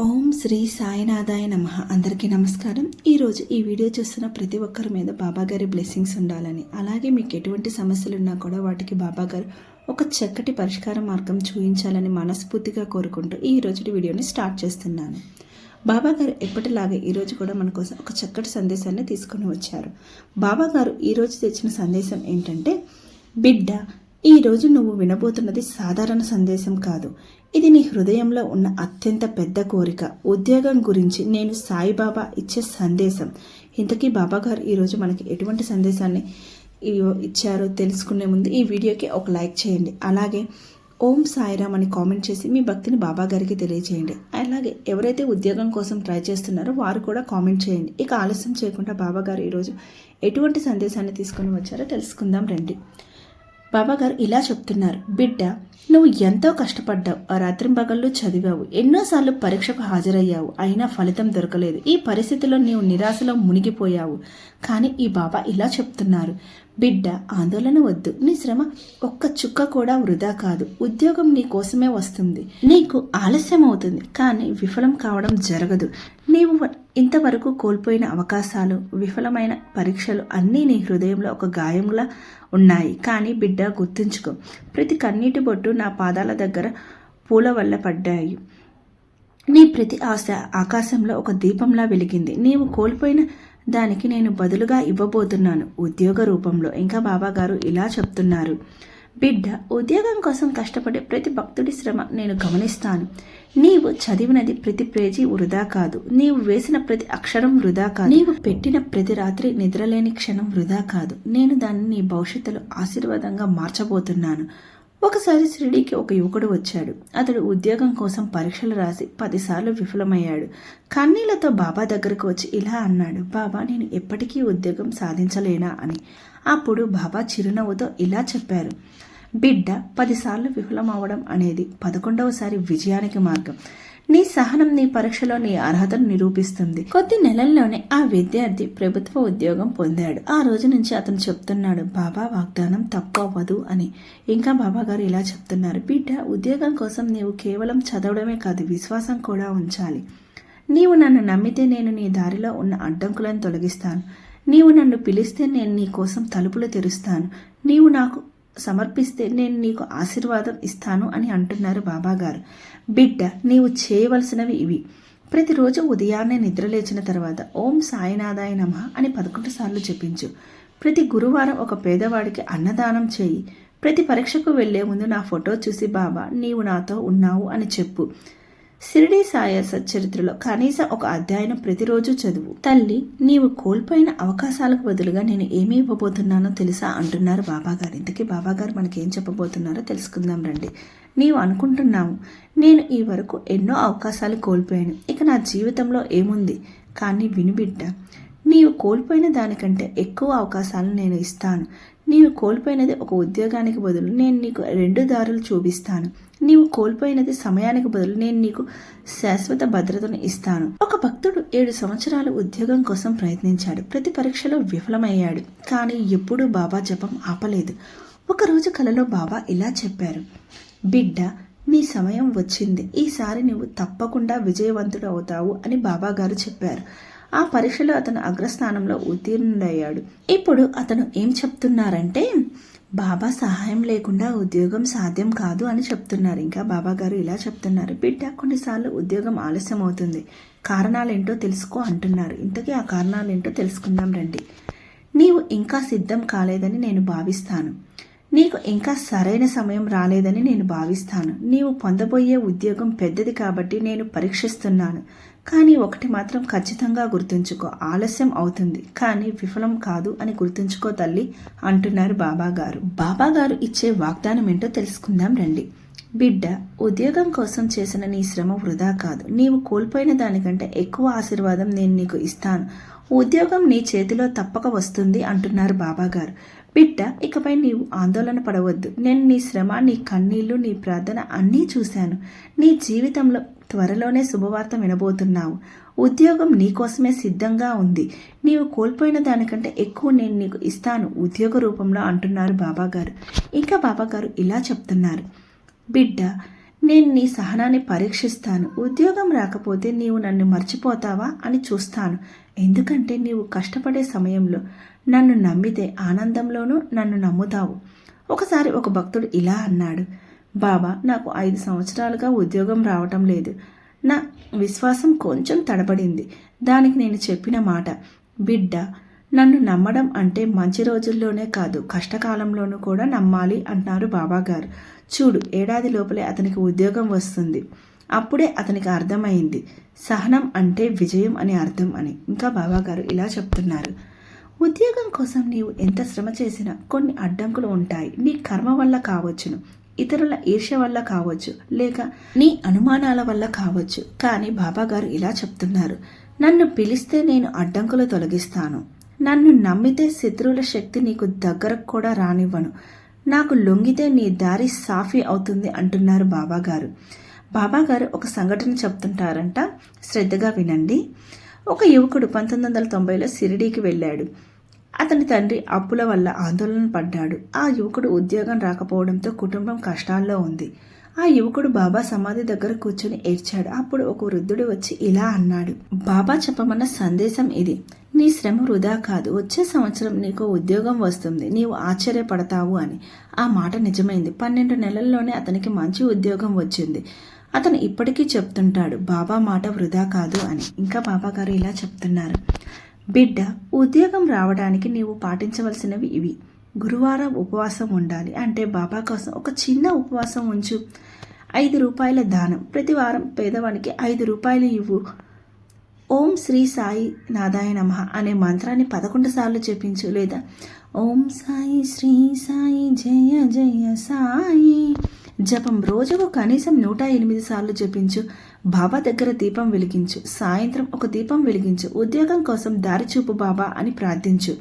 ఓం శ్రీ సాయినాథాయ నమ. అందరికీ నమస్కారం. ఈరోజు ఈ వీడియో చూస్తున్న ప్రతి ఒక్కరి మీద బాబాగారి బ్లెస్సింగ్స్ ఉండాలని అలాగే మీకు ఎటువంటి సమస్యలు ఉన్నా కూడా వాటికి బాబాగారు ఒక చక్కటి పరిష్కార మార్గం చూపించాలని మనస్ఫూర్తిగా కోరుకుంటూ ఈ రోజు వీడియోని స్టార్ట్ చేస్తున్నాను. బాబాగారు ఎప్పటిలాగే ఈరోజు కూడా మన కోసం ఒక చక్కటి సందేశాన్ని తీసుకొని వచ్చారు. బాబాగారు ఈరోజు తెచ్చిన సందేశం ఏంటంటే బిడ్డ ఈ రోజు నువ్వు వినబోతున్నది సాధారణ సందేశం కాదు. ఇది నీ హృదయంలో ఉన్న అత్యంత పెద్ద కోరిక. ఉద్యోగం గురించి నేను సాయిబాబా ఇచ్చే సందేశం. ఇంతకీ బాబా గారు ఈరోజు మనకి ఎటువంటి సందేశాన్ని ఇచ్చారో తెలుసుకునే ముందు ఈ వీడియోకి ఒక లైక్ చేయండి. అలాగే ఓం సాయిరామ్ అని కామెంట్ చేసి మీ భక్తిని బాబా గారికి తెలియజేయండి అలాగే ఎవరైతే ఉద్యోగం కోసం ట్రై చేస్తున్నారో వారు కూడా కామెంట్ చేయండి. ఇక ఆలస్యం చేయకుండా బాబా గారు ఈరోజు ఎటువంటి సందేశాన్ని తీసుకొని వచ్చారో తెలుసుకుందాం రండి. బాబాగారు ఇలా చెప్తున్నారు. బిడ్డ నువ్వు ఎంతో కష్టపడ్డావు. ఆ రాత్రింబగళ్ళు చదివావు. ఎన్నోసార్లు పరీక్షకు హాజరయ్యావు. అయినా ఫలితం దొరకలేదు. ఈ పరిస్థితిలో నీవు నిరాశలో మునిగిపోయావు. కానీ ఈ బాబా ఇలా చెప్తున్నారు. బిడ్డ ఆందోళన వద్దు. నీ శ్రమ ఒక్క చుక్క కూడా వృధా కాదు. ఉద్యోగం నీ కోసమే వస్తుంది. నీకు ఆలస్యం అవుతుంది కానీ విఫలం కావడం జరగదు. నీవు ఇంతవరకు కోల్పోయిన అవకాశాలు విఫలమైన పరీక్షలు అన్నీ నీ హృదయంలో ఒక గాయంలా ఉన్నాయి. కానీ బిడ్డ గుర్తుంచుకో ప్రతి కన్నీటి బొట్టు నా పాదాల దగ్గర పూల వల్ల పడ్డాయి. నీ ప్రతి ఆశ ఆకాశంలో ఒక దీపంలా వెలిగింది. నీవు కోల్పోయిన దానికి నేను బదులుగా ఇవ్వబోతున్నాను ఉద్యోగ రూపంలో. ఇంకా బాబాగారు ఇలా చెప్తున్నారు. బిడ్డ ఉద్యోగం కోసం కష్టపడే ప్రతి భక్తుడి శ్రమ నేను గమనిస్తాను. నీవు చదివినది ప్రతి పేజీ వృధా కాదు. నీవు వేసిన ప్రతి అక్షరం వృధా కాదు. నీవు పెట్టిన ప్రతి రాత్రి నిద్రలేని క్షణం వృధా కాదు. నేను దాన్ని నీ భవిష్యత్తులో ఆశీర్వాదంగా మార్చబోతున్నాను. ఒకసారి షిరిడీకి ఒక యువకుడు వచ్చాడు. అతడు ఉద్యోగం కోసం పరీక్షలు రాసి పదిసార్లు విఫలమయ్యాడు. కన్నీళ్ళతో బాబా దగ్గరకు వచ్చి ఇలా అన్నాడు బాబా నేను ఎప్పటికీ ఉద్యోగం సాధించలేనా? అని. అప్పుడు బాబా చిరునవ్వుతో ఇలా చెప్పారు. బిడ్డ పదిసార్లు విఫలమవ్వడం అనేది పదకొండవసారి విజయానికి మార్గం. నీ సహనం నీ పరీక్షలో నీ అర్హతను నిరూపిస్తుంది. కొద్ది నెలల్లోనే ఆ విద్యార్థి ప్రభుత్వ ఉద్యోగం పొందాడు. ఆ రోజు నుంచి అతను చెప్తున్నాడు బాబా వాగ్దానం తప్పు అవ్వదు అని. ఇంకా బాబా గారు ఇలా చెప్తున్నారు బిడ్డ ఉద్యోగం కోసం నీవు కేవలం చదవడమే కాదు విశ్వాసం కూడా ఉంచాలి. నీవు నన్ను నమ్మితే నేను నీ దారిలో ఉన్న అడ్డంకులను తొలగిస్తాను. నీవు నన్ను పిలిస్తే నేను నీ కోసం తలుపులు తెరుస్తాను. నీవు నాకు సమర్పిస్తే నేను నీకు ఆశీర్వాదం ఇస్తాను అని అంటున్నారు బాబా గారు బిడ్డ నీవు చేయవలసినవి ఇవి. ప్రతిరోజు ఉదయాన్నే నిద్రలేచిన తర్వాత ఓం సాయినాథాయ నమ అని పదకొండు సార్లు చెప్పించు ప్రతి గురువారం ఒక పేదవాడికి అన్నదానం చేయి. ప్రతి పరీక్షకు వెళ్ళే ముందు నా ఫోటో చూసి బాబా నీవు నాతో ఉన్నావు అని చెప్పు. షిరిడీ సాయ సచ్చరిత్రలో కనీసం ఒక అధ్యాయం ప్రతిరోజు చదువు. తల్లి నీవు కోల్పోయిన అవకాశాలకు బదులుగా నేను ఏమి ఇవ్వబోతున్నానో తెలుసా అంటున్నారు బాబాగారు. ఇంతకీ బాబాగారు మనకి ఏం చెప్పబోతున్నారో తెలుసుకుందాం రండి. నీవు అనుకుంటున్నావు నేను ఈ వరకు ఎన్నో అవకాశాలు కోల్పోయాను. ఇక నా జీవితంలో ఏముంది? కానీ వినిబిడ్డ నీవు కోల్పోయిన దానికంటే ఎక్కువ అవకాశాలను నేను ఇస్తాను. నీవు కోల్పోయినది ఒక ఉద్యోగానికి బదులు నేను నీకు రెండు దారులు చూపిస్తాను. నీవు కోల్పోయినది సమయానికి బదులు నేను నీకు శాశ్వత భద్రతను ఇస్తాను. ఒక భక్తుడు ఏడు సంవత్సరాలు ఉద్యోగం కోసం ప్రయత్నించాడు. ప్రతి పరీక్షలో విఫలమయ్యాడు. కానీ ఎప్పుడూ బాబా జపం ఆపలేదు. ఒకరోజు కలలో బాబా ఇలా చెప్పారు. బిడ్డ నీ సమయం వచ్చింది. ఈసారి నువ్వు తప్పకుండా విజయవంతుడు అవుతావు అని బాబా గారు చెప్పారు. ఆ పరీక్షలో అతను అగ్రస్థానంలో ఉత్తీర్ణుడయ్యాడు. ఇప్పుడు అతను ఏం చెప్తున్నారంటే బాబా సహాయం లేకుండా ఉద్యోగం సాధ్యం కాదు అని చెప్తున్నారు. ఇంకా బాబా గారు ఇలా చెప్తున్నారు బిడ్డ కొన్నిసార్లు ఉద్యోగం ఆలస్యం అవుతుంది కారణాలేంటో తెలుసుకో అంటున్నారు. ఇంతకీ ఆ కారణాలేంటో తెలుసుకుందాం రండి. నీవు ఇంకా సిద్ధం కాలేదని నేను భావిస్తాను. నీకు ఇంకా సరైన సమయం రాలేదని నేను భావిస్తాను. నీవు పొందబోయే ఉద్యోగం పెద్దది కాబట్టి నేను పరీక్షిస్తున్నాను. కానీ ఒకటి మాత్రం ఖచ్చితంగా గుర్తుంచుకో. ఆలస్యం అవుతుంది. కానీ విఫలం కాదు అని గుర్తుంచుకో తల్లి అంటున్నారు బాబాగారు. బాబాగారు ఇచ్చే వాగ్దానం ఏంటో తెలుసుకుందాం రండి. బిడ్డ ఉద్యోగం కోసం చేసిన నీ శ్రమ వృధా కాదు. నీవు కోల్పోయిన దానికంటే ఎక్కువ ఆశీర్వాదం నేను నీకు ఇస్తాను. ఉద్యోగం నీ చేతిలో తప్పక వస్తుంది అంటున్నారు బాబాగారు. బిడ్డ ఇకపై నీవు ఆందోళన పడవద్దు. నేను నీ శ్రమ నీ కన్నీళ్ళు నీ ప్రార్థన అన్నీ చూశాను. నీ జీవితంలో త్వరలోనే శుభవార్త వినబోతున్నావు. ఉద్యోగం నీకోసమే సిద్ధంగా ఉంది. నీవు కోల్పోయిన దానికంటే ఎక్కువ నేను నీకు ఇస్తాను ఉద్యోగ రూపంలో అంటున్నారు బాబాగారు. ఇంకా బాబాగారు ఇలా చెప్తున్నారు. బిడ్డ నేను నీ సహనాన్ని పరీక్షిస్తాను. ఉద్యోగం రాకపోతే నీవు నన్ను మర్చిపోతావా అని చూస్తాను. ఎందుకంటే నీవు కష్టపడే సమయంలో నన్ను నమ్మితే ఆనందంలోనూ నన్ను నమ్ముతావు. ఒకసారి ఒక భక్తుడు ఇలా అన్నాడు. బాబా నాకు ఐదు సంవత్సరాలుగా ఉద్యోగం రావటం లేదు. నా విశ్వాసం కొంచెం తడబడింది. దానికి నేను చెప్పిన మాట బిడ్డ నన్ను నమ్మడం అంటే మంచి రోజుల్లోనే కాదు కష్టకాలంలోనూ కూడా నమ్మాలి అంటున్నారు బాబాగారు. చూడు ఏడాది లోపలే అతనికి ఉద్యోగం వస్తుంది. అప్పుడే అతనికి అర్థమైంది. సహనం అంటే విజయం అని అర్థం అని. ఇంకా బాబాగారు ఇలా చెప్తున్నారు. ఉద్యోగం కోసం నీవు ఎంత శ్రమ చేసినా కొన్ని అడ్డంకులు ఉంటాయి. నీ కర్మ వల్ల కావచ్చును. ఇతరుల ఈర్ష్య వల్ల కావచ్చు లేక నీ అనుమానాల వల్ల కావచ్చు. కానీ బాబాగారు ఇలా చెప్తున్నారు. నన్ను పిలిస్తే నేను అడ్డంకులు తొలగిస్తాను. నన్ను నమ్మితే శత్రువుల శక్తి నీకు దగ్గరకు కూడా రానివ్వను. నాకు లొంగితే నీ దారి సాఫీ అవుతుంది అంటున్నారు బాబాగారు బాబాగారు ఒక సంఘటన చెప్తుంటారంట. శ్రద్ధగా వినండి. ఒక యువకుడు పంతొమ్మిది వందల తొంభైలో సిరిడీకి వెళ్ళాడు. అతని తండ్రి అప్పుల వల్ల ఆందోళన పడ్డాడు. ఆ యువకుడు ఉద్యోగం రాకపోవడంతో కుటుంబం కష్టాల్లో ఉంది. ఆ యువకుడు బాబా సమాధి దగ్గర కూర్చొని ఏడ్చాడు. అప్పుడు ఒక వృద్ధుడు వచ్చి ఇలా అన్నాడు. బాబా చెప్పమన్న సందేశం ఇది. నీ శ్రమ వృధా కాదు. వచ్చే సంవత్సరం నీకు ఉద్యోగం వస్తుంది. నీవు ఆశ్చర్యపడతావు అని. ఆ మాట నిజమైంది. పన్నెండు నెలల్లోనే అతనికి మంచి ఉద్యోగం వచ్చింది. అతను ఇప్పటికీ చెప్తుంటాడు బాబా మాట వృధా కాదు అని. ఇంకా బాబా గారు ఇలా చెప్తున్నారు. బిడ్డ ఉద్యోగం రావడానికి నీవు పాటించవలసినవి ఇవి. గురువారం ఉపవాసం ఉండాలి అంటే బాబా కోసం ఒక చిన్న ఉపవాసం ఉంచు. ఐదు రూపాయల దానం. ప్రతి వారం పేదవానికి ఐదు రూపాయలు ఇవ్వు. ఓం శ్రీ సాయి నాదాయ నమ అనే మంత్రాన్ని పదకొండు సార్లు చెప్పించు లేదా? ఓం సాయి శ్రీ సాయి జయ జయ సాయి. జపం రోజుకు కనీసం నూట ఎనిమిది సార్లు జపించు. బాబా దగ్గర దీపం వెలిగించు. సాయంత్రం ఒక దీపం వెలిగించు. ఉద్యోగం కోసం దారి చూపు బాబా అని ప్రార్థించు.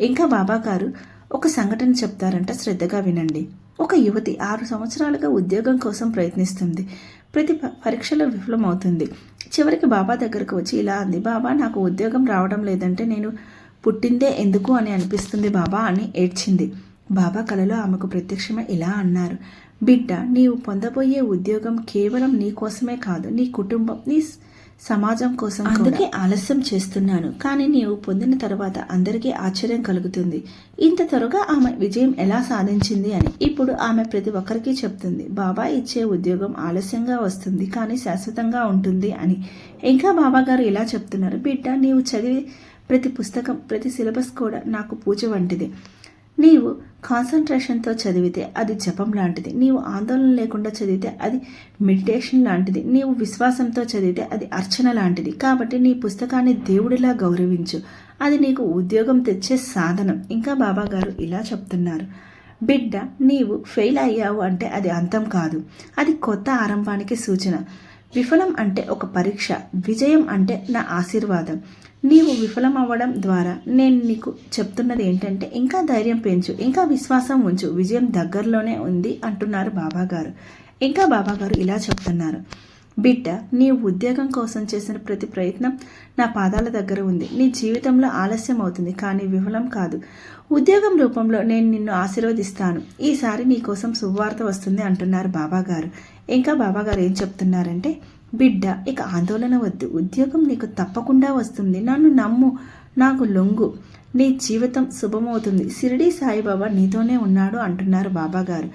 ఇంకా బాబా గారు ఒక సంఘటన చెప్తారంట శ్రద్ధగా వినండి. ఒక యువతి ఆరు సంవత్సరాలుగా ఉద్యోగం కోసం ప్రయత్నిస్తుంది. ప్రతి పరీక్షలో విఫలమవుతుంది. చివరికి బాబా దగ్గరకు వచ్చి ఇలా అంది బాబా నాకు ఉద్యోగం రావడం లేదంటే నేను పుట్టిందే ఎందుకు అని అనిపిస్తుంది బాబా అని ఏడ్చింది. బాబా కలలో ఆమెకు ప్రత్యక్షమై ఇలా అన్నారు. బిడ్డ నీవు పొందబోయే ఉద్యోగం కేవలం నీ కోసమే కాదు నీ కుటుంబం నీ సమాజం కోసం అందుకే ఆలస్యం చేస్తున్నాను కానీ నీవు పొందిన తర్వాత అందరికీ ఆశ్చర్యం కలుగుతుంది. ఇంత త్వరగా ఆమె విజయం ఎలా సాధించింది? అని. ఇప్పుడు ఆమె ప్రతి ఒక్కరికి చెప్తుంది బాబా ఇచ్చే ఉద్యోగం ఆలస్యంగా వస్తుంది కానీ శాశ్వతంగా ఉంటుంది అని. ఇంకా బాబా గారు ఇలా చెప్తున్నారు బిడ్డ నీవు చదివే ప్రతి పుస్తకం ప్రతి సిలబస్ కూడా నాకు పూజ వంటిది. నీవు కాన్సన్ట్రేషన్తో చదివితే అది జపం లాంటిది. నీవు ఆందోళన లేకుండా చదివితే అది మెడిటేషన్ లాంటిది. నీవు విశ్వాసంతో చదివితే అది అర్చన లాంటిది. కాబట్టి నీ పుస్తకాన్ని దేవుడిలా గౌరవించు. అది నీకు ఉద్యోగం తెచ్చే సాధనం. ఇంకా బాబాగారు ఇలా చెప్తున్నారు. బిడ్డ నీవు ఫెయిల్ అయ్యావు అంటే అది అంతం కాదు. అది కొత్త ఆరంభానికి సూచన. విఫలం అంటే ఒక పరీక్ష. విజయం అంటే నా ఆశీర్వాదం. నీవు విఫలం అవ్వడం ద్వారా నేను నీకు చెప్తున్నది ఏంటంటే ఇంకా ధైర్యం పెంచు ఇంకా విశ్వాసం ఉంచు విజయం దగ్గరలోనే ఉంది అంటున్నారు బాబా గారు ఇంకా బాబా గారు ఇలా చెప్తున్నారు. బిడ్డ నీ ఉద్యోగం కోసం చేసిన ప్రతి ప్రయత్నం నా పాదాల దగ్గర ఉంది. నీ జీవితంలో ఆలస్యం అవుతుంది కానీ విఫలం కాదు. ఉద్యోగం రూపంలో నేను నిన్ను ఆశీర్వదిస్తాను. ఈసారి నీ కోసం శుభవార్త వస్తుంది అంటున్నారు బాబాగారు. ఇంకా బాబాగారు ఏం చెప్తున్నారంటే బిడ్డ ఇక ఆందోళన వద్దు. ఉద్యోగం నీకు తప్పకుండా వస్తుంది. నన్ను నమ్ము. నాకు లొంగు. నీ జీవితం శుభమవుతుంది. షిరిడి సాయిబాబా నీతోనే ఉన్నాడు అంటున్నారు బాబా గారు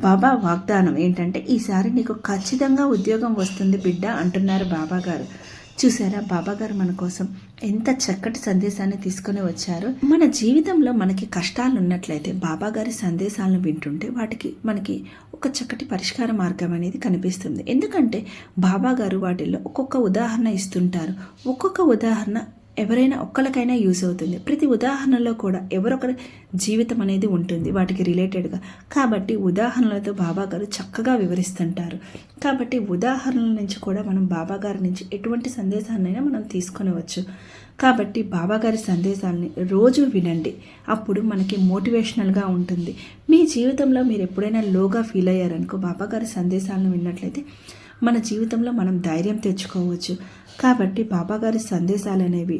బాబా వాగ్దానం ఏంటంటే ఈసారి నీకు ఖచ్చితంగా ఉద్యోగం వస్తుంది బిడ్డ అంటున్నారు బాబా గారు చూసారా? బాబాగారు మన కోసం ఎంత చక్కటి సందేశాన్ని తీసుకొని వచ్చారు. మన జీవితంలో మనకి కష్టాలు ఉన్నట్లయితే బాబా గారి సందేశాలను వింటుంటే వాటికి మనకి ఒక చక్కటి పరిష్కార మార్గం అనేది కనిపిస్తుంది. ఎందుకంటే బాబా గారు వాటిల్లో ఒక్కొక్క ఉదాహరణ ఇస్తుంటారు. ఒక్కొక్క ఉదాహరణ ఎవరైనా ఒక్కరికైనా యూజ్ అవుతుంది. ప్రతి ఉదాహరణలో కూడా ఎవరొకరి జీవితం అనేది ఉంటుంది వాటికి రిలేటెడ్గా కాబట్టి ఉదాహరణలతో బాబా గారు చక్కగా వివరిస్తుంటారు. కాబట్టి ఉదాహరణల నుంచి కూడా మనం బాబా గారి నుంచి ఎటువంటి సందేశాన్నైనా మనం తీసుకునవచ్చు కాబట్టి బాబాగారి సందేశాలని రోజు వినండి. అప్పుడు మనకి మోటివేషనల్గా ఉంటుంది. మీ జీవితంలో మీరు ఎప్పుడైనా లోగా ఫీల్ అయ్యారనుకో బాబాగారి సందేశాలను విన్నట్లయితే మన జీవితంలో మనం ధైర్యం తెచ్చుకోవచ్చు. కాబట్టి బాబాగారి సందేశాలు అనేవి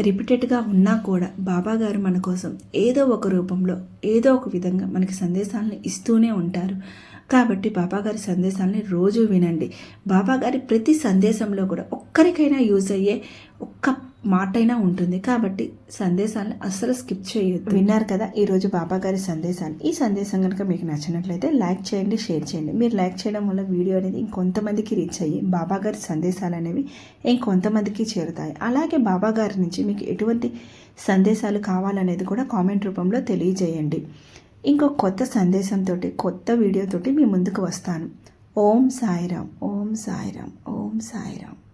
రిపీటెడ్గా ఉన్నా కూడా బాబాగారు మన కోసం ఏదో ఒక రూపంలో ఏదో ఒక విధంగా మనకి సందేశాలను ఇస్తూనే ఉంటారు. కాబట్టి బాబాగారి సందేశాలని రోజు వినండి. బాబాగారి ప్రతి సందేశంలో కూడా ఒక్కరికైనా యూజ్ అయ్యే ఒక్క మాటైనా ఉంటుంది. కాబట్టి సందేశాలను అస్సలు స్కిప్ చేయొద్దు. విన్నారు కదా ఈరోజు బాబా గారి సందేశాలు. ఈ సందేశం కనుక మీకు నచ్చినట్లయితే లైక్ చేయండి షేర్ చేయండి. మీరు లైక్ చేయడం వల్ల వీడియో అనేది ఇంకొంతమందికి రీచ్ అయ్యి బాబా గారి సందేశాలు అనేవి ఇంకొంతమందికి చేరుతాయి. అలాగే బాబాగారి నుంచి మీకు ఎటువంటి సందేశాలు కావాలనేది కూడా కామెంట్ రూపంలో తెలియజేయండి. ఇంకో కొత్త సందేశంతో కొత్త వీడియోతోటి మీ ముందుకు వస్తాను. ఓం సాయిరామ్ ఓం సాయిరామ్ ఓం సాయిరామ్.